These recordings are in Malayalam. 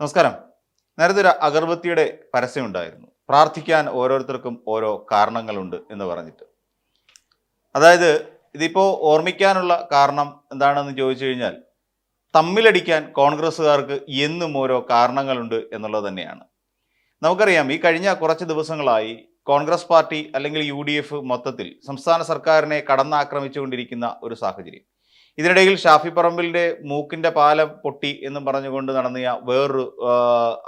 നമസ്കാരം. നേരത്തെ ഒരു അഗർബത്തിയുടെ പരസ്യം ഉണ്ടായിരുന്നു. പ്രാർത്ഥിക്കാൻ ഓരോരുത്തർക്കും ഓരോ കാരണങ്ങളുണ്ട് എന്ന് പറഞ്ഞിട്ട്. അതായത് ഇതിപ്പോൾ ഓർമ്മിക്കാനുള്ള കാരണം എന്താണെന്ന് ചോദിച്ചു കഴിഞ്ഞാൽ തമ്മിലടിക്കാൻ കോൺഗ്രസ്സുകാർക്ക് എന്നും ഓരോ കാരണങ്ങളുണ്ട് എന്നുള്ളത് തന്നെയാണ്. നമുക്കറിയാം ഈ കഴിഞ്ഞ കുറച്ച് ദിവസങ്ങളായി കോൺഗ്രസ് പാർട്ടി അല്ലെങ്കിൽ യു മൊത്തത്തിൽ സംസ്ഥാന സർക്കാരിനെ കടന്നാക്രമിച്ചുകൊണ്ടിരിക്കുന്ന ഒരു സാഹചര്യം. ഇതിനിടയിൽ ഷാഫി പറമ്പിലിന്റെ മൂക്കിന്റെ പാലം പൊട്ടി എന്നും പറഞ്ഞുകൊണ്ട് നടന്നിയ വേറൊരു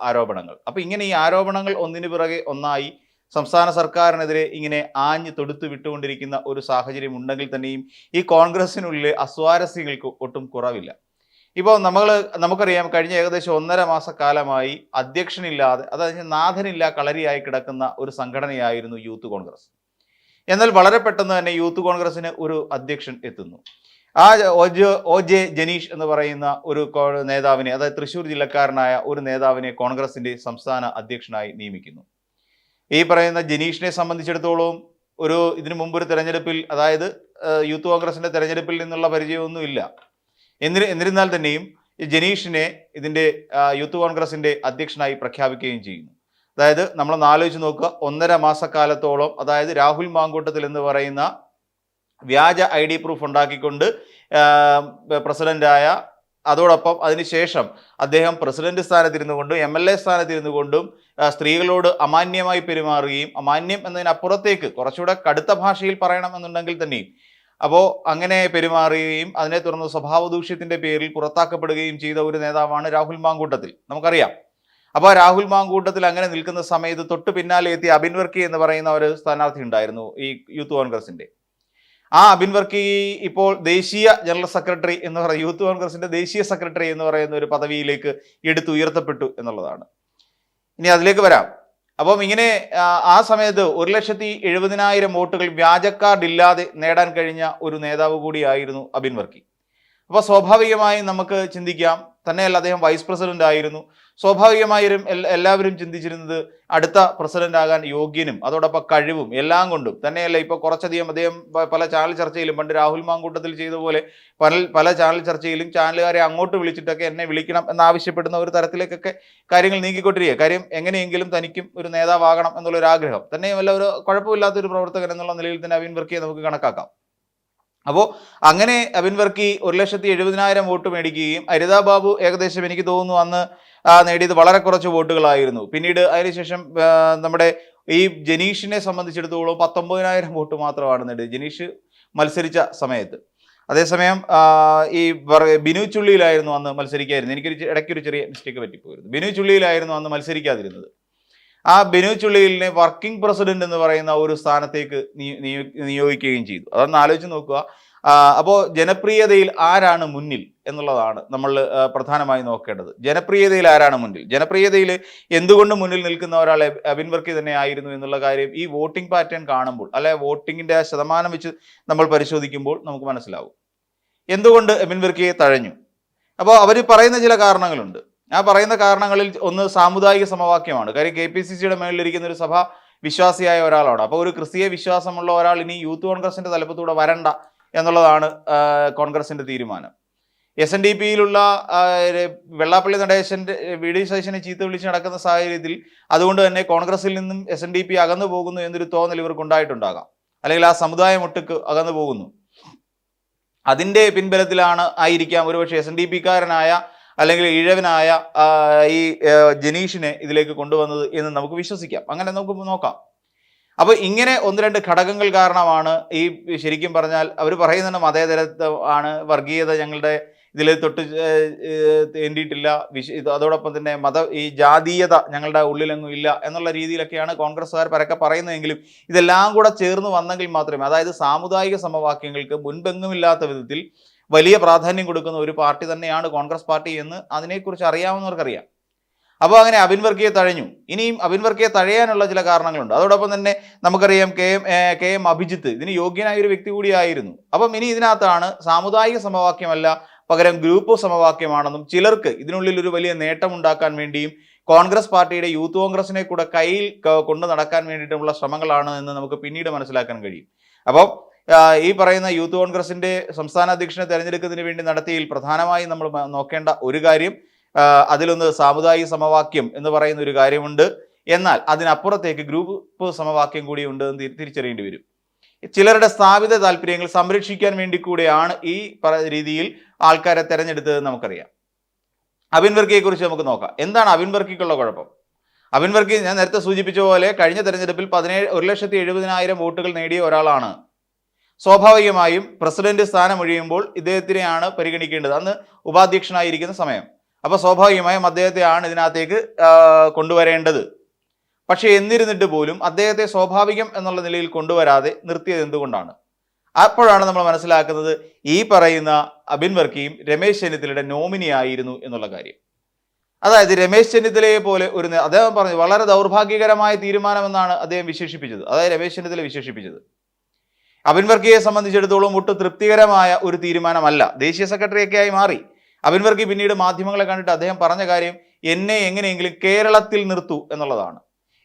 ആരോപണങ്ങൾ. അപ്പൊ ഇങ്ങനെ ഈ ആരോപണങ്ങൾ ഒന്നിനു പിറകെ ഒന്നായി സംസ്ഥാന സർക്കാരിനെതിരെ ഇങ്ങനെ ആഞ്ഞ് തൊടുത്തു വിട്ടുകൊണ്ടിരിക്കുന്ന ഒരു സാഹചര്യം ഉണ്ടെങ്കിൽ തന്നെയും ഈ കോൺഗ്രസിനുള്ളിലെ അസ്വാരസ്യങ്ങൾക്ക് ഒട്ടും കുറവില്ല. ഇപ്പോൾ നമ്മൾ നമുക്കറിയാം കഴിഞ്ഞ ഏകദേശം ഒന്നര മാസക്കാലമായി അധ്യക്ഷനില്ലാതെ അതായത് നാഥനില്ല കളരിയായി കിടക്കുന്ന ഒരു സംഘടനയായിരുന്നു യൂത്ത് കോൺഗ്രസ്. എന്നാൽ വളരെ പെട്ടെന്ന് തന്നെ യൂത്ത് കോൺഗ്രസിന് ഒരു അധ്യക്ഷൻ എത്തുന്നു. ആ ഒ ജെ ജനീഷ് എന്ന് പറയുന്ന ഒരു നേതാവിനെ അതായത് തൃശ്ശൂർ ജില്ലക്കാരനായ ഒരു നേതാവിനെ കോൺഗ്രസിന്റെ സംസ്ഥാന അധ്യക്ഷനായി നിയമിക്കുന്നു. ഈ പറയുന്ന ജനീഷിനെ സംബന്ധിച്ചിടത്തോളം ഒരു ഇതിനു മുമ്പ് ഒരു തെരഞ്ഞെടുപ്പിൽ അതായത് യൂത്ത് കോൺഗ്രസിന്റെ തെരഞ്ഞെടുപ്പിൽ നിന്നുള്ള പരിചയമൊന്നും ഇല്ല. എന്നി എന്നിരുന്നാൽ തന്നെയും ജനീഷിനെ ഇതിന്റെ യൂത്ത് കോൺഗ്രസിന്റെ അധ്യക്ഷനായി പ്രഖ്യാപിക്കുകയും ചെയ്യുന്നു. അതായത് നമ്മളൊന്ന് ആലോചിച്ച് നോക്കുക ഒന്നര മാസക്കാലത്തോളം അതായത് രാഹുൽ മാങ്കൂട്ടത്തിൽ എന്ന് പറയുന്ന വ്യാജ ഐ ഡി പ്രൂഫ് ഉണ്ടാക്കിക്കൊണ്ട് പ്രസിഡന്റായ അതോടൊപ്പം അതിനുശേഷം അദ്ദേഹം പ്രസിഡന്റ് സ്ഥാനത്തിരുന്നു കൊണ്ടും എം എൽ എ സ്ഥാനത്തിരുന്നു കൊണ്ടും സ്ത്രീകളോട് അമാന്യമായി പെരുമാറുകയും അമാന്യം എന്നതിനപ്പുറത്തേക്ക് കുറച്ചുകൂടെ കടുത്ത ഭാഷയിൽ പറയണം എന്നുണ്ടെങ്കിൽ തന്നെയും അപ്പോൾ അങ്ങനെ പെരുമാറുകയും അതിനെ തുടർന്ന് സ്വഭാവ ദൂഷ്യത്തിന്റെ പേരിൽ പുറത്താക്കപ്പെടുകയും ചെയ്ത ഒരു നേതാവാണ് രാഹുൽ മാങ്കൂട്ടത്തിൽ. നമുക്കറിയാം. അപ്പോൾ രാഹുൽ മാങ്കൂട്ടത്തിൽ അങ്ങനെ നിൽക്കുന്ന സമയത്ത് തൊട്ട് പിന്നാലെ എത്തിയ അബിൻ വർക്കി എന്ന് പറയുന്ന ഒരു സ്ഥാനാർത്ഥി ഉണ്ടായിരുന്നു ഈ യൂത്ത് കോൺഗ്രസിന്റെ. ആ അബിൻ വർക്കി ഇപ്പോൾ ദേശീയ ജനറൽ സെക്രട്ടറി എന്ന് പറയുന്ന യൂത്ത് കോൺഗ്രസിന്റെ ദേശീയ സെക്രട്ടറി എന്ന് പറയുന്ന ഒരു പദവിയിലേക്ക് എടുത്തുയർത്തപ്പെട്ടു എന്നുള്ളതാണ്. ഇനി അതിലേക്ക് വരാം. അപ്പം ഇങ്ങനെ ആ, സമയത്ത് ഒരു ലക്ഷത്തി എഴുപതിനായിരം വോട്ടുകൾ വ്യാജ കാർഡ് ഇല്ലാതെ നേടാൻ കഴിഞ്ഞ ഒരു നേതാവ് കൂടിയായിരുന്നു അബിൻ വർക്കി. അപ്പോൾ സ്വാഭാവികമായും നമുക്ക് ചിന്തിക്കാം തന്നെയല്ല അദ്ദേഹം വൈസ് പ്രസിഡന്റ് ആയിരുന്നു. സ്വാഭാവികമായും എല്ലാവരും ചിന്തിച്ചിരുന്നത് അടുത്ത പ്രസിഡന്റ് ആകാൻ യോഗ്യനും അതോടൊപ്പം കഴിവും എല്ലാം കൊണ്ടും. തന്നെയല്ല ഇപ്പോൾ കുറച്ചധികം അദ്ദേഹം പല ചാനൽ ചർച്ചയിലും പണ്ട് രാഹുൽ മാങ്കൂട്ടത്തിൽ ചെയ്ത പോലെ പല പല ചാനൽ ചർച്ചയിലും ചാനലുകാരെ അങ്ങോട്ട് വിളിച്ചിട്ടൊക്കെ എന്നെ വിളിക്കണം എന്നാവശ്യപ്പെടുന്ന ഒരു തരത്തിലേക്കൊക്കെ കാര്യങ്ങൾ നീങ്ങിക്കൊണ്ടിരിക്കുക കാര്യം എങ്ങനെയെങ്കിലും തനിക്കും ഒരു നേതാവാകണം എന്നുള്ളൊരു ആഗ്രഹം തന്നെയുമല്ല ഒരു കുഴപ്പമില്ലാത്തൊരു പ്രവർത്തകൻ എന്നുള്ള നിലയിൽ തന്നെ അവിൻ വർക്കിയെ നമുക്ക് കണക്കാക്കാം. അപ്പോൾ അങ്ങനെ അബിൻ വർക്കി ഒരു ലക്ഷത്തി എഴുപതിനായിരം വോട്ട് മേടിക്കുകയും ഹരിതാ ബാബു ഏകദേശം എനിക്ക് തോന്നുന്നു അന്ന് നേടിയത് വളരെ കുറച്ച് വോട്ടുകളായിരുന്നു. പിന്നീട് അതിനുശേഷം നമ്മുടെ ഈ ജനീഷിനെ സംബന്ധിച്ചിടത്തോളം പത്തൊമ്പതിനായിരം വോട്ട് മാത്രമാണ് നേടിയത്. ജനീഷ് മത്സരിച്ച സമയത്ത്. അതേസമയം ഈ ബിനു ചുള്ളിയിലായിരുന്നു അന്ന് മത്സരിക്കായിരുന്നു എനിക്കൊരു ഇടയ്ക്കൊരു ചെറിയ മിസ്റ്റേക്ക് പറ്റിപ്പോയിരുന്നു. ബിനു ചുള്ളിയിലായിരുന്നു അന്ന് മത്സരിക്കാതിരുന്നത്. ആ ബിനു ചുള്ളിയിലിനെ വർക്കിംഗ് പ്രസിഡന്റ് എന്ന് പറയുന്ന ഒരു സ്ഥാനത്തേക്ക് നിയ- നിയ- നിയോഗിക്കുകയും ചെയ്തു. അതൊന്ന് ആലോചിച്ച് നോക്കുക. അപ്പോൾ ജനപ്രിയതയിൽ ആരാണ് മുന്നിൽ എന്നുള്ളതാണ് നമ്മൾ പ്രധാനമായി നോക്കേണ്ടത്. ജനപ്രിയതയിൽ ആരാണ് മുന്നിൽ? ജനപ്രിയതയിൽ എന്തുകൊണ്ട് മുന്നിൽ നിൽക്കുന്ന ഒരാൾ അബിൻ വർക്കി തന്നെ ആയിരുന്നു എന്നുള്ള കാര്യം ഈ വോട്ടിംഗ് പാറ്റേൺ കാണുമ്പോൾ അല്ലെ വോട്ടിങ്ങിന്റെ ആ ശതമാനം വെച്ച് നമ്മൾ പരിശോധിക്കുമ്പോൾ നമുക്ക് മനസ്സിലാവും. എന്തുകൊണ്ട് അബിൻ വർക്കിയെ തഴഞ്ഞു? അപ്പോൾ അവർ പറയുന്ന ചില കാരണങ്ങളുണ്ട്. ആ പറയുന്ന കാരണങ്ങളിൽ ഒന്ന് സാമുദായിക സമവാക്യമാണ്. കാര്യം കെ പി സി സിയുടെ മേളിലിരിക്കുന്ന ഒരു സഭ വിശ്വാസിയായ ഒരാളാണ്. അപ്പോൾ ഒരു ക്രിസ്തീയ വിശ്വാസമുള്ള ഒരാൾ ഇനി യൂത്ത് കോൺഗ്രസിന്റെ തലപ്പത്തൂടെ വരണ്ട എന്നുള്ളതാണ് കോൺഗ്രസിന്റെ തീരുമാനം. എസ് എൻ ഡി പിയിലുള്ള വെള്ളാപ്പള്ളി നടേശന്റെ വി ഡി സതീശനെ ചീത്ത വിളിച്ച് നടക്കുന്ന സാഹചര്യത്തിൽ അതുകൊണ്ട് തന്നെ കോൺഗ്രസിൽ നിന്നും എസ് എൻ ഡി പി അകന്നു പോകുന്നു എന്നൊരു തോന്നൽ ഇവർക്ക് ഉണ്ടായിട്ടുണ്ടാകാം അല്ലെങ്കിൽ ആ സമുദായം ഒട്ടുക്ക് അകന്നു പോകുന്നു. അതിന്റെ പിൻബലത്തിലാണ് ആയിരിക്കാം ഒരുപക്ഷെ എസ് എൻ ഡി പിക്കാരനായ അല്ലെങ്കിൽ ഇഴവനായ ഈ ജനീഷിനെ ഇതിലേക്ക് കൊണ്ടുവന്നത് എന്ന് നമുക്ക് വിശ്വസിക്കാം. അങ്ങനെ നമുക്ക് നോക്കാം. അപ്പോൾ ഇങ്ങനെ ഒന്ന് രണ്ട് ഘടകങ്ങൾ കാരണമാണ് ഈ ശരിക്കും പറഞ്ഞാൽ അവർ പറയുന്നത് മതേതരത്വം ആണ് വർഗീയത ഞങ്ങളുടെ ഇതിൽ തൊട്ട് തേണ്ടിയിട്ടില്ല വിശ അതോടൊപ്പം തന്നെ മത ഈ ജാതീയത ഞങ്ങളുടെ ഉള്ളിലെങ്ങും ഇല്ല എന്നുള്ള രീതിയിലൊക്കെയാണ് കോൺഗ്രസ്സുകാർ പരക്കെ പറയുന്നതെങ്കിലും ഇതെല്ലാം കൂടെ ചേർന്ന് വന്നെങ്കിൽ മാത്രമേ അതായത് സാമുദായിക സമവാക്യങ്ങൾക്ക് മുൻപെങ്ങുമില്ലാത്ത വിധത്തിൽ വലിയ പ്രാധാന്യം കൊടുക്കുന്ന ഒരു പാർട്ടി തന്നെയാണ് കോൺഗ്രസ് പാർട്ടി എന്ന് അതിനെക്കുറിച്ച് അറിയാവുന്നവർക്കറിയാം. അപ്പോൾ അങ്ങനെ അബിൻ വർക്കിയെ തഴഞ്ഞു. ഇനിയും അബിൻ വർക്കിയെ തഴയാനുള്ള ചില കാരണങ്ങളുണ്ട്. അതോടൊപ്പം തന്നെ നമുക്കറിയാം K M K M Abhijith ഇതിന് യോഗ്യനായ ഒരു വ്യക്തി കൂടിയായിരുന്നു. അപ്പം ഇനി ഇതിനകത്താണ് സാമുദായിക സമവാക്യമല്ല പകരം ഗ്രൂപ്പ് സമവാക്യമാണെന്നും ചിലർക്ക് ഇതിനുള്ളിൽ ഒരു വലിയ നേട്ടമുണ്ടാക്കാൻ വേണ്ടിയും കോൺഗ്രസ് പാർട്ടിയുടെ യൂത്ത് കോൺഗ്രസിനെ കൂടെ കയ്യിൽ കൊണ്ടു നടക്കാൻ വേണ്ടിയിട്ടുള്ള ശ്രമങ്ങളാണ് എന്ന് നമുക്ക് പിന്നീട് മനസ്സിലാക്കാൻ കഴിയും. അപ്പോൾ ആ, ഈ പറയുന്ന യൂത്ത് കോൺഗ്രസിന്റെ സംസ്ഥാന അധ്യക്ഷനെ തെരഞ്ഞെടുക്കുന്നതിന് വേണ്ടി നടത്തിയതിൽ പ്രധാനമായും നമ്മൾ നോക്കേണ്ട ഒരു കാര്യം അതിലൊന്ന് സാമുദായിക സമവാക്യം എന്ന് പറയുന്ന ഒരു കാര്യമുണ്ട്. എന്നാൽ അതിനപ്പുറത്തേക്ക് ഗ്രൂപ്പ് സമവാക്യം കൂടി ഉണ്ട് എന്ന് തിരിച്ചറിയേണ്ടി വരും. ചിലരുടെ സ്ഥാപിത താല്പര്യങ്ങൾ സംരക്ഷിക്കാൻ വേണ്ടി കൂടെയാണ് ഈ രീതിയിൽ ആൾക്കാരെ തെരഞ്ഞെടുത്തതെന്ന് നമുക്കറിയാം. അബിൻ കുറിച്ച് നമുക്ക് നോക്കാം. എന്താണ് അബിൻ വർക്കിക്കുള്ള കുഴപ്പം? അബിൻ ഞാൻ നേരത്തെ സൂചിപ്പിച്ച പോലെ കഴിഞ്ഞ തെരഞ്ഞെടുപ്പിൽ പതിനേഴ് ഒരു ലക്ഷത്തി എഴുപതിനായിരം വോട്ടുകൾ നേടിയ ഒരാളാണ്. സ്വാഭാവികമായും പ്രസിഡന്റ് സ്ഥാനം ഒഴിയുമ്പോൾ ഇദ്ദേഹത്തിനെയാണ് പരിഗണിക്കേണ്ടത്. അന്ന് ഉപാധ്യക്ഷനായിരിക്കുന്ന സമയം. അപ്പോൾ സ്വാഭാവികമായും അദ്ദേഹത്തെയാണ് ഇതിനകത്തേക്ക് കൊണ്ടുവരേണ്ടത്. പക്ഷേ എന്നിരുന്നിട്ട് പോലും അദ്ദേഹത്തെ സ്വാഭാവികം എന്നുള്ള നിലയിൽ കൊണ്ടുവരാതെ നിർത്തിയത് എന്തുകൊണ്ടാണ്? അപ്പോഴാണ് നമ്മൾ മനസ്സിലാക്കുന്നത് ഈ പറയുന്ന അബിൻ വർക്കിയും രമേശ് ചെന്നിത്തലയുടെ നോമിനി ആയിരുന്നു എന്നുള്ള കാര്യം. അതായത് രമേശ് ചെന്നിത്തലയെ പോലെ ഒരു അദ്ദേഹം പറഞ്ഞു വളരെ ദൗർഭാഗ്യകരമായ തീരുമാനമെന്നാണ് അദ്ദേഹം വിശേഷിപ്പിച്ചത്. അതായത് രമേശ് ചെന്നിത്തല വിശേഷിപ്പിച്ചത്. അബിൻ വർഗീയെ സംബന്ധിച്ചിടത്തോളം ഒട്ടും തൃപ്തികരമായ ഒരു തീരുമാനമല്ല. ദേശീയ സെക്രട്ടറിയൊക്കെ ആയി മാറി. അബിൻ വർഗി പിന്നീട് മാധ്യമങ്ങളെ കണ്ടിട്ട് അദ്ദേഹം പറഞ്ഞ കാര്യം എന്നെ എങ്ങനെയെങ്കിലും കേരളത്തിൽ നിർത്തൂ എന്നുള്ളതാണ്.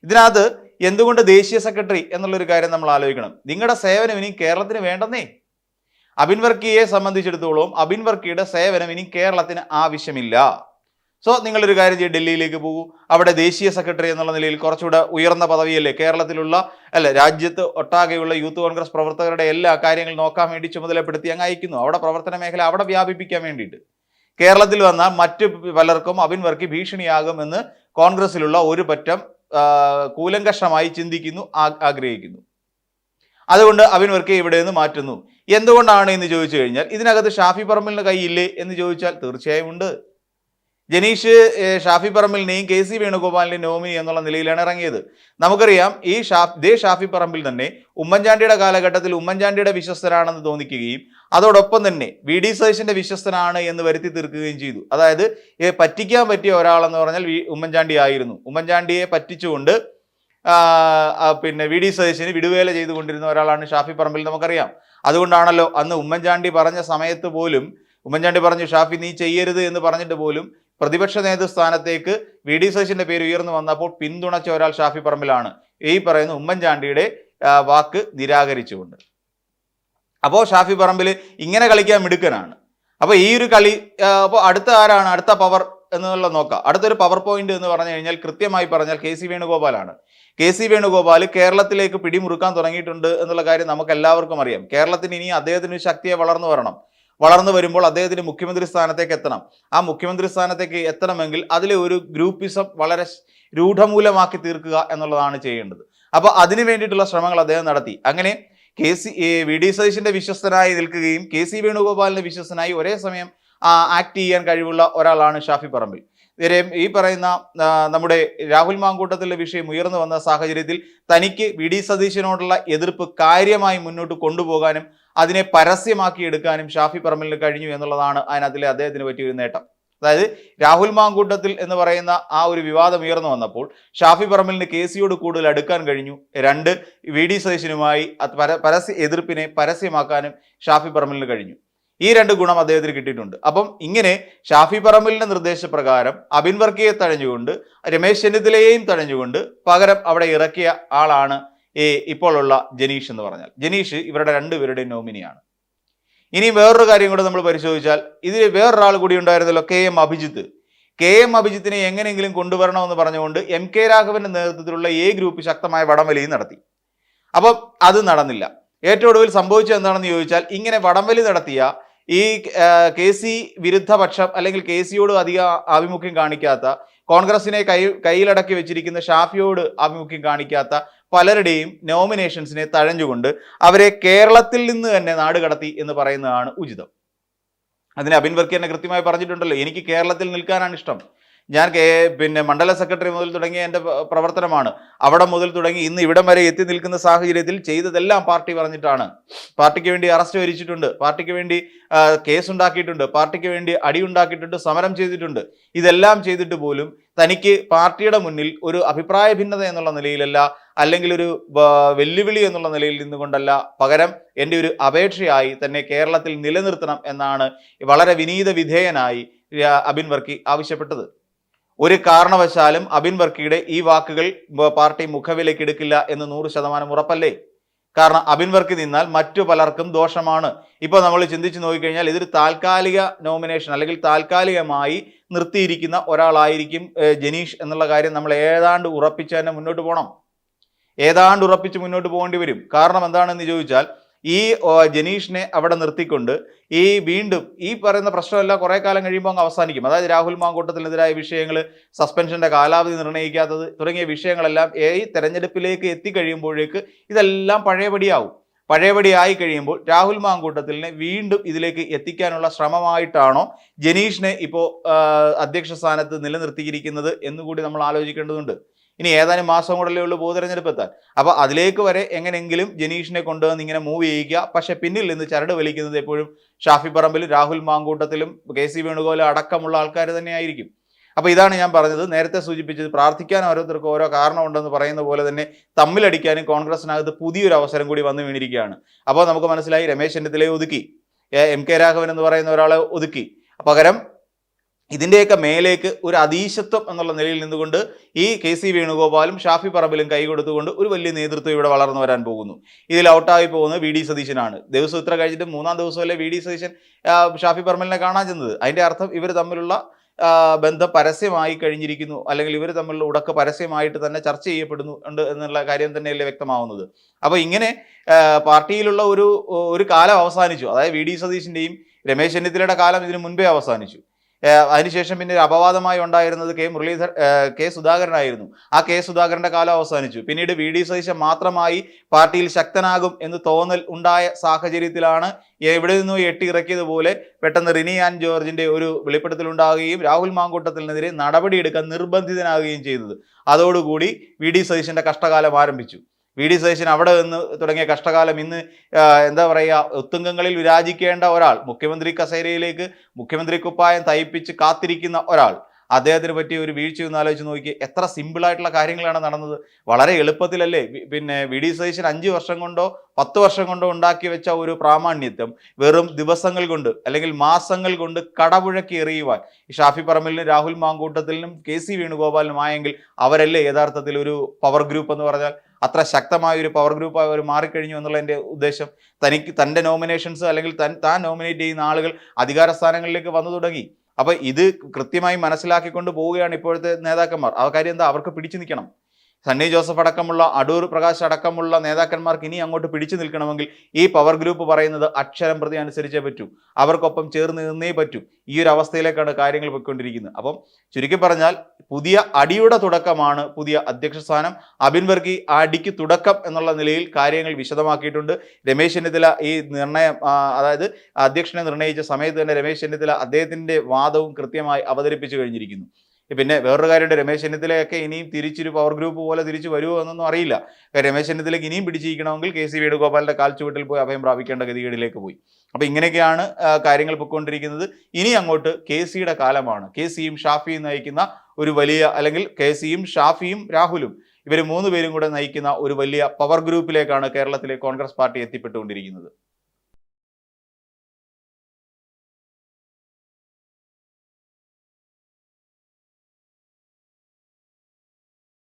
ഇതിനകത്ത് എന്തുകൊണ്ട് ദേശീയ സെക്രട്ടറി എന്നുള്ളൊരു കാര്യം നമ്മൾ ആലോചിക്കണം. നിങ്ങളുടെ സേവനം ഇനി കേരളത്തിന് വേണ്ടെന്നേ. അബിൻ വർക്കിയെ സംബന്ധിച്ചിടത്തോളം അബിൻ വർക്കിയുടെ സേവനം ഇനി കേരളത്തിന് ആവശ്യമില്ല. സോ നിങ്ങളൊരു കാര്യം ചെയ്യും ഡൽഹിയിലേക്ക് പോകൂ. അവിടെ ദേശീയ സെക്രട്ടറി എന്നുള്ള നിലയിൽ കുറച്ചുകൂടെ ഉയർന്ന പദവിയല്ലേ? കേരളത്തിലുള്ള അല്ല രാജ്യത്ത് ഒട്ടാകെയുള്ള യൂത്ത് കോൺഗ്രസ് പ്രവർത്തകരുടെ എല്ലാ കാര്യങ്ങൾ നോക്കാൻ വേണ്ടി ചുമതലപ്പെടുത്തി അങ്ങ് അയക്കുന്നു. അവിടെ പ്രവർത്തന മേഖല അവിടെ വ്യാപിപ്പിക്കാൻ വേണ്ടിയിട്ട്. കേരളത്തിൽ വന്നാൽ മറ്റ് പലർക്കും അബിൻ വർക്ക് ഭീഷണിയാകുമെന്ന് കോൺഗ്രസിലുള്ള ഒരു പറ്റം കൂലങ്കഷമായി ചിന്തിക്കുന്നു ആഗ്രഹിക്കുന്നു. അതുകൊണ്ട് അബിൻ വർക്ക് ഇവിടെ നിന്ന് മാറ്റുന്നു. എന്തുകൊണ്ടാണ് എന്ന് ചോദിച്ചു കഴിഞ്ഞാൽ ഇതിനകത്ത് ഷാഫി പറമ്പലിന് കൈയില്ലേ എന്ന് ചോദിച്ചാൽ തീർച്ചയായും ഉണ്ട്. ജനീഷ് ഷാഫി പറമ്പിലിനെയും കെ സി വേണുഗോപാലിന്റെ നോമിനി എന്നുള്ള നിലയിലാണ് ഇറങ്ങിയത്. നമുക്കറിയാം ഈ ഷാഫ് ദേ ഷാഫി പറമ്പിൽ തന്നെ ഉമ്മൻചാണ്ടിയുടെ കാലഘട്ടത്തിൽ ഉമ്മൻചാണ്ടിയുടെ വിശ്വസ്തനാണെന്ന് തോന്നിക്കുകയും അതോടൊപ്പം തന്നെ വി ഡി സതീശന്റെ വിശ്വസ്തനാണ് എന്ന് വരുത്തി തീർക്കുകയും ചെയ്തു. അതായത് പറ്റിക്കാൻ പറ്റിയ ഒരാളെന്ന് പറഞ്ഞാൽ ഉമ്മൻചാണ്ടി ആയിരുന്നു. ഉമ്മൻചാണ്ടിയെ പറ്റിച്ചുകൊണ്ട് പിന്നെ വി ഡി സതീശന് വിടുവേല ചെയ്തുകൊണ്ടിരുന്ന ഒരാളാണ് ഷാഫി പറമ്പിൽ നമുക്കറിയാം. അതുകൊണ്ടാണല്ലോ അന്ന് ഉമ്മൻചാണ്ടി പറഞ്ഞ സമയത്ത് പോലും ഉമ്മൻചാണ്ടി പറഞ്ഞു ഷാഫി നീ ചെയ്യരുത് എന്ന് പറഞ്ഞിട്ട് പോലും പ്രതിപക്ഷ നേതൃസ്ഥാനത്തേക്ക് വി ഡി സതീശന്റെ പേര് ഉയർന്നു വന്നപ്പോൾ പിന്തുണച്ച ഒരാൾ ഷാഫി പറമ്പിലാണ്. ഈ പറയുന്ന ഉമ്മൻചാണ്ടിയുടെ വാക്ക് നിരാകരിച്ചുകൊണ്ട്. അപ്പോൾ ഷാഫി പറമ്പിൽ ഇങ്ങനെ കളിക്കാൻ മിടുക്കനാണ്. അപ്പോൾ ഈ ഒരു കളി അപ്പോൾ അടുത്ത ആരാണ്? അടുത്ത പവർ എന്നുള്ള നോക്കാം. അടുത്തൊരു പവർ പോയിന്റ് എന്ന് പറഞ്ഞു കഴിഞ്ഞാൽ കൃത്യമായി പറഞ്ഞാൽ കെ സി വേണുഗോപാലാണ്. കെ സി വേണുഗോപാൽ കേരളത്തിലേക്ക് പിടിമുറുക്കാൻ തുടങ്ങിയിട്ടുണ്ട് എന്നുള്ള കാര്യം നമുക്ക് എല്ലാവർക്കും അറിയാം. കേരളത്തിന് ഇനി അദ്ദേഹത്തിന് ശക്തിയെ വളർന്നു വരണം. വളർന്നു വരുമ്പോൾ അദ്ദേഹത്തിന് മുഖ്യമന്ത്രി സ്ഥാനത്തേക്ക് എത്തണം. ആ മുഖ്യമന്ത്രി സ്ഥാനത്തേക്ക് എത്തണമെങ്കിൽ അതിലെ ഒരു ഗ്രൂപ്പിസം വളരെ രൂഢമൂലമാക്കി തീർക്കുക എന്നുള്ളതാണ് ചെയ്യേണ്ടത്. അപ്പോൾ അതിനു വേണ്ടിയിട്ടുള്ള ശ്രമങ്ങൾ അദ്ദേഹം നടത്തി. അങ്ങനെ കെ സി വി ഡി സതീശിന്റെ വിശ്വസ്തനായി നിൽക്കുകയും കെ സി വേണുഗോപാലിന്റെ വിശ്വസ്തനായി ഒരേ സമയം ആക്ട് ചെയ്യാൻ കഴിവുള്ള ഒരാളാണ് ഷാഫി പറമ്പിൽ. നേരെ ഈ പറയുന്ന നമ്മുടെ രാഹുൽ മാങ്കൂട്ടത്തിലെ വിഷയം ഉയർന്നു വന്ന സാഹചര്യത്തിൽ തനിക്ക് വി ഡി സതീശനോടുള്ള എതിർപ്പ് കാര്യമായി മുന്നോട്ട് കൊണ്ടുപോകാനും അതിനെ പരസ്യമാക്കി എടുക്കാനും ഷാഫി പറമ്പലിന് കഴിഞ്ഞു എന്നുള്ളതാണ് അതിനകത്തിലെ അദ്ദേഹത്തിന് പറ്റിയൊരു നേട്ടം. അതായത് രാഹുൽ മാങ്കൂട്ടത്തിൽ എന്ന് പറയുന്ന ആ ഒരു വിവാദം ഉയർന്നു വന്നപ്പോൾ ഷാഫി പറമ്പലിന് കെ സിയോട് കൂടുതൽ അടുക്കാൻ കഴിഞ്ഞു. രണ്ട് വി ഡി സതീശനുമായി പരസ്യ എതിർപ്പിനെ പരസ്യമാക്കാനും ഷാഫി പറമ്പലിന് കഴിഞ്ഞു. ഈ രണ്ട് ഗുണം അദ്ദേഹത്തിന് കിട്ടിയിട്ടുണ്ട്. അപ്പം ഇങ്ങനെ ഷാഫി പറമ്പലിന്റെ നിർദ്ദേശപ്രകാരം അബിൻ വർക്കിയെ തഴഞ്ഞുകൊണ്ട് രമേശ് ചെന്നിത്തലയെയും തഴഞ്ഞുകൊണ്ട് പകരം അവിടെ ഇറക്കിയ ആളാണ് ഈ ഇപ്പോഴുള്ള ജനീഷ് എന്ന് പറഞ്ഞാൽ. ജനീഷ് ഇവരുടെ രണ്ടുപേരുടെയും നോമിനിയാണ്. ഇനി വേറൊരു കാര്യം കൂടെ നമ്മൾ പരിശോധിച്ചാൽ ഇതിൽ വേറൊരാൾ കൂടി ഉണ്ടായിരുന്നല്ലോ K M Abhijith. K M അഭിജിത്തിനെ എങ്ങനെയെങ്കിലും കൊണ്ടുവരണമെന്ന് പറഞ്ഞുകൊണ്ട് എം കെ രാഘവന്റെ നേതൃത്വത്തിലുള്ള എ ഗ്രൂപ്പ് ശക്തമായ വടംവലിയും നടത്തി. അപ്പം അത് നടന്നില്ല. ഏറ്റവും ഒടുവിൽ സംഭവിച്ചത് എന്താണെന്ന് ചോദിച്ചാൽ ഇങ്ങനെ വടംവലി നടത്തിയ ഈ കെ സി വിരുദ്ധപക്ഷം അല്ലെങ്കിൽ കെ സിയോട് അധിക ആഭിമുഖ്യം കാണിക്കാത്ത കോൺഗ്രസിനെ കൈ കയ്യിലടക്കി വെച്ചിരിക്കുന്ന ഷാഫിയോട് ആഭിമുഖ്യം കാണിക്കാത്ത പലരുടെയും നോമിനേഷൻസിനെ തഴഞ്ഞുകൊണ്ട് അവരെ കേരളത്തിൽ നിന്ന് തന്നെ നാട് കടത്തി എന്ന് പറയുന്നതാണ് ഉചിതം. അതിന് അബിൻ വർക്കി എന്നെ കൃത്യമായി പറഞ്ഞിട്ടുണ്ടല്ലോ എനിക്ക് കേരളത്തിൽ നിൽക്കാനാണ് ഇഷ്ടം. ഞാൻ കേ പിന്നെ മണ്ഡല സെക്രട്ടറി മുതൽ തുടങ്ങിയ എന്റെ പ്രവർത്തനമാണ്. അവിടെ മുതൽ തുടങ്ങി ഇന്ന് ഇവിടം വരെ എത്തി നിൽക്കുന്ന സാഹചര്യത്തിൽ ചെയ്തതെല്ലാം പാർട്ടി പറഞ്ഞിട്ടാണ്. പാർട്ടിക്ക് വേണ്ടി അറസ്റ്റ് വരിച്ചിട്ടുണ്ട്. പാർട്ടിക്ക് വേണ്ടി കേസ് ഉണ്ടാക്കിയിട്ടുണ്ട്. പാർട്ടിക്ക് വേണ്ടി അടി ഉണ്ടാക്കിയിട്ടുണ്ട്. സമരം ചെയ്തിട്ടുണ്ട്. ഇതെല്ലാം ചെയ്തിട്ട് പോലും തനിക്ക് പാർട്ടിയുടെ മുന്നിൽ ഒരു അഭിപ്രായ ഭിന്നത എന്നുള്ള നിലയിലല്ല അല്ലെങ്കിൽ ഒരു വെല്ലുവിളി എന്നുള്ള നിലയിൽ നിന്നുകൊണ്ടല്ല പകരം എന്റെ ഒരു അപേക്ഷയായി തന്നെ കേരളത്തിൽ നിലനിർത്തണം എന്നാണ് വളരെ വിനീത വിധേയനായി അബിൻ വർക്കി ആവശ്യപ്പെട്ടത്. ഒരു കാരണവശാലും അബിൻ വർക്കിയുടെ ഈ വാക്കുകൾ പാർട്ടി മുഖവിലേക്ക് എടുക്കില്ല എന്ന് നൂറ് ശതമാനം ഉറപ്പല്ലേ? കാരണം അബിൻ വർക്കി നിന്നാൽ മറ്റു പലർക്കും ദോഷമാണ്. ഇപ്പോൾ നമ്മൾ ചിന്തിച്ച് നോക്കിക്കഴിഞ്ഞാൽ ഇതൊരു താൽക്കാലിക നോമിനേഷൻ അല്ലെങ്കിൽ താൽക്കാലികമായി നിർത്തിയിരിക്കുന്ന ഒരാളായിരിക്കും ജനീഷ് എന്നുള്ള കാര്യം നമ്മൾ ഏതാണ്ട് ഉറപ്പിച്ച് തന്നെ മുന്നോട്ട് പോകണം ഏതാണ്ട് ഉറപ്പിച്ച് മുന്നോട്ട് പോകേണ്ടി വരും. കാരണം എന്താണെന്ന് ചോദിച്ചാൽ ഈ ജനീഷിനെ അവിടെ നിർത്തിക്കൊണ്ട് ഈ വീണ്ടും ഈ പറയുന്ന പ്രശ്നമെല്ലാം കുറേ കാലം കഴിയുമ്പോൾ അങ്ങ് അവസാനിക്കും. അതായത് രാഹുൽ മാങ്കൂട്ടത്തിനെതിരായ വിഷയങ്ങൾ സസ്പെൻഷന്റെ കാലാവധി നിർണയിക്കാത്തത് തുടങ്ങിയ വിഷയങ്ങളെല്ലാം ഈ തെരഞ്ഞെടുപ്പിലേക്ക് എത്തിക്കഴിയുമ്പോഴേക്ക് ഇതെല്ലാം പഴയപടിയാവും. പഴയപടിയായി കഴിയുമ്പോൾ രാഹുൽ മാങ്കൂട്ടത്തിലിനെ വീണ്ടും ഇതിലേക്ക് എത്തിക്കാനുള്ള ശ്രമമായിട്ടാണോ ജനീഷിനെ ഇപ്പോൾ അധ്യക്ഷ സ്ഥാനത്ത് നിലനിർത്തിയിരിക്കുന്നത് എന്നുകൂടി നമ്മൾ ആലോചിക്കേണ്ടതുണ്ട്. ഇനി ഏതാനും മാസം കൂടല്ലേ ഉള്ളൂ പൊതുതെരഞ്ഞെടുപ്പ് എത്താൻ അപ്പോൾ അതിലേക്ക് വരെ എങ്ങനെയെങ്കിലും ജനീഷിനെ കൊണ്ടുവന്ന് ഇങ്ങനെ മൂവ് ചെയ്യിക്കുക. പക്ഷെ പിന്നിൽ നിന്ന് ചരട് വലിക്കുന്നത് എപ്പോഴും ഷാഫി പറമ്പിൽ രാഹുൽ മാങ്കൂട്ടത്തിലും കെ സി വേണുഗോപാലും അടക്കമുള്ള ആൾക്കാർ തന്നെയായിരിക്കും. അപ്പോൾ ഇതാണ് ഞാൻ പറഞ്ഞത്. നേരത്തെ സൂചിപ്പിച്ചത് പ്രാർത്ഥിക്കാൻ ഓരോരുത്തർക്കും ഓരോ കാരണമുണ്ടെന്ന് പറയുന്ന പോലെ തന്നെ തമ്മിലടിക്കാനും കോൺഗ്രസിനകത്ത് പുതിയൊരു അവസരം കൂടി വന്നു വീണിരിക്കുകയാണ്. അപ്പോൾ നമുക്ക് മനസ്സിലായി രമേശ് ചെന്നിത്തലയെ ഒതുക്കി. എം കെ രാഘവൻ എന്ന് പറയുന്ന ഒരാളെ ഒതുക്കി. പകരം ഇതിന്റെയൊക്കെ മേലേക്ക് ഒരു അതീശത്വം എന്നുള്ള നിലയിൽ നിന്നുകൊണ്ട് ഈ കെ സി വേണുഗോപാലും ഷാഫി പറമ്പിലും കൈ കൊടുത്തുകൊണ്ട് ഒരു വലിയ നേതൃത്വം ഇവിടെ വളർന്നു വരാൻ പോകുന്നു. ഇതിൽ ഔട്ടായി പോകുന്നത് വി ഡി സതീശനാണ്. ദിവസം ഇത്ര കഴിഞ്ഞിട്ട് മൂന്നാം ദിവസമല്ലേ വി ഡി സതീശൻ ഷാഫി പറമ്പലിനെ കാണാൻ ചെന്നത്? അതിന്റെ അർത്ഥം ഇവർ തമ്മിലുള്ള ബന്ധം പരസ്യമായി കഴിഞ്ഞിരിക്കുന്നു. അല്ലെങ്കിൽ ഇവർ തമ്മിലുള്ള ഉടക്ക പരസ്യമായിട്ട് തന്നെ ചർച്ച ചെയ്യപ്പെടുന്നു ഉണ്ട് എന്നുള്ള കാര്യം തന്നെയല്ലേ വ്യക്തമാവുന്നത്. അപ്പോൾ ഇങ്ങനെ പാർട്ടിയിലുള്ള ഒരു ഒരു കാലം അവസാനിച്ചു. അതായത് വി ഡി സതീശിന്റെയും രമേശ് ചെന്നിത്തലയുടെ കാലം ഇതിനു മുൻപേ അവസാനിച്ചു. അതിനുശേഷം പിന്നെ അപവാദമായി ഉണ്ടായിരുന്നത് കെ മുരളീധർ കെ സുധാകരനായിരുന്നു. ആ കെ സുധാകരന്റെ കാലം അവസാനിച്ചു. പിന്നീട് വി ഡി സതീശൻ മാത്രമായി പാർട്ടിയിൽ ശക്തനാകും എന്ന് തോന്നൽ ഉണ്ടായ സാഹചര്യത്തിലാണ് എവിടെ നിന്നും എട്ടി ഇറക്കിയതുപോലെ പെട്ടെന്ന് റിനി ആൻ ജോർജിന്റെ ഒരു വെളിപ്പെടുത്തൽ ഉണ്ടാവുകയും രാഹുൽ മാങ്കൂട്ടത്തിനെതിരെ നടപടിയെടുക്കാൻ നിർബന്ധിതനാകുകയും ചെയ്തത് അതോടുകൂടി വി ഡി സതീശന്റെ കഷ്ടകാലം ആരംഭിച്ചു. വി ഡി സതീശൻ അവിടെ നിന്ന് തുടങ്ങിയ കഷ്ടകാലം ഇന്ന് എന്താ പറയുക ഒത്തുങ്കങ്ങളിൽ വിരാജിക്കേണ്ട ഒരാൾ മുഖ്യമന്ത്രി കസേരയിലേക്ക് മുഖ്യമന്ത്രി കുപ്പായം തയ്പ്പിച്ച് കാത്തിരിക്കുന്ന ഒരാൾ. അദ്ദേഹത്തിന് പറ്റിയ ഒരു വീഴ്ചയൊന്ന് ആലോചിച്ച് നോക്കി എത്ര സിമ്പിളായിട്ടുള്ള കാര്യങ്ങളാണ് നടന്നത്. വളരെ എളുപ്പത്തിലല്ലേ? പിന്നെ വി ഡി സതീശൻ അഞ്ച് വർഷം കൊണ്ടോ പത്ത് വർഷം കൊണ്ടോ ഉണ്ടാക്കി വെച്ച ഒരു പ്രാമാണ്യത്വം വെറും ദിവസങ്ങൾ കൊണ്ട് അല്ലെങ്കിൽ മാസങ്ങൾ കൊണ്ട് കടപുഴക്കി എറിയുവാൻ. ഷാഫി പറമ്പലിനും രാഹുൽ മാങ്കൂട്ടത്തിലും കെ സി വേണുഗോപാലിനും ആയെങ്കിൽ അവരല്ലേ യഥാർത്ഥത്തിൽ ഒരു പവർ ഗ്രൂപ്പ് എന്ന് പറഞ്ഞാൽ? അത്ര ശക്തമായ ഒരു പവർ ഗ്രൂപ്പായി അവർ മാറിക്കഴിഞ്ഞു എന്നുള്ള എന്റെ ഉദ്ദേശം തനിക്ക് തന്റെ നോമിനേഷൻസ് അല്ലെങ്കിൽ തൻ താൻ നോമിനേറ്റ് ചെയ്യുന്ന ആളുകൾ അധികാര സ്ഥാനങ്ങളിലേക്ക് വന്നു തുടങ്ങി. അപ്പോൾ ഇത് കൃത്യമായി മനസ്സിലാക്കിക്കൊണ്ട് പോവുകയാണ് ഇപ്പോഴത്തെ നേതാക്കന്മാർ. ആ കാര്യം എന്താ? അവർക്ക് പിടിച്ചു നിൽക്കണം. സണ്ണി ജോസഫ് അടക്കമുള്ള അടൂർ പ്രകാശ് അടക്കമുള്ള നേതാക്കന്മാർക്ക് ഇനി അങ്ങോട്ട് പിടിച്ചു നിൽക്കണമെങ്കിൽ ഈ പവർ ഗ്രൂപ്പ് പറയുന്നത് അക്ഷരം പ്രതി അനുസരിച്ചേ പറ്റൂ. അവർക്കൊപ്പം ചേർന്ന് നിന്നേ പറ്റൂ. ഈ ഒരു അവസ്ഥയിലേക്കാണ് കാര്യങ്ങൾ പോയിക്കൊണ്ടിരിക്കുന്നത്. അപ്പം ചുരുക്കി പറഞ്ഞാൽ പുതിയ അടിയുടെ തുടക്കമാണ് പുതിയ അധ്യക്ഷ സ്ഥാനം. അബിൻ വർഗി അടിക്ക് തുടക്കം എന്നുള്ള നിലയിൽ കാര്യങ്ങൾ വിശദമാക്കിയിട്ടുണ്ട്. രമേശ് ചെന്നിത്തല ഈ നിർണയം അതായത് അധ്യക്ഷനെ നിർണയിച്ച സമയത്ത് തന്നെ രമേശ് ചെന്നിത്തല അദ്ദേഹത്തിന്റെ വാദവും കൃത്യമായി അവതരിപ്പിച്ചു കഴിഞ്ഞിരിക്കുന്നു. പിന്നെ വേറൊരു കാര്യമുണ്ട്. രമേശ് ചെന്നിത്തലയൊക്കെ ഇനിയും തിരിച്ചൊരു പവർ ഗ്രൂപ്പ് പോലെ തിരിച്ചു വരുമോ എന്നൊന്നും അറിയില്ല. കാര്യം രമേശ് ചെന്നിത്തലയ്ക്ക് ഇനിയും പിടിച്ചിരിക്കണമെങ്കിൽ കെ സി വേണുഗോപാലിന്റെ കാൽച്ചുവട്ടിൽ പോയി അഭയം പ്രാപിക്കേണ്ട ഗതികേടിലേക്ക് പോയി. അപ്പോൾ ഇങ്ങനെയൊക്കെയാണ് കാര്യങ്ങൾ പൊയ്ക്കൊണ്ടിരിക്കുന്നത്. ഇനി അങ്ങോട്ട് കെ സിയുടെ കാലമാണ്. കെ സിയും ഷാഫിയും നയിക്കുന്ന ഒരു വലിയ അല്ലെങ്കിൽ കെ സിയും ഷാഫിയും രാഹുലും ഇവർ മൂന്ന് പേരും കൂടെ നയിക്കുന്ന ഒരു വലിയ പവർ ഗ്രൂപ്പിലേക്കാണ് കേരളത്തിലെ കോൺഗ്രസ് പാർട്ടി എത്തിപ്പെട്ടുകൊണ്ടിരിക്കുന്നത്.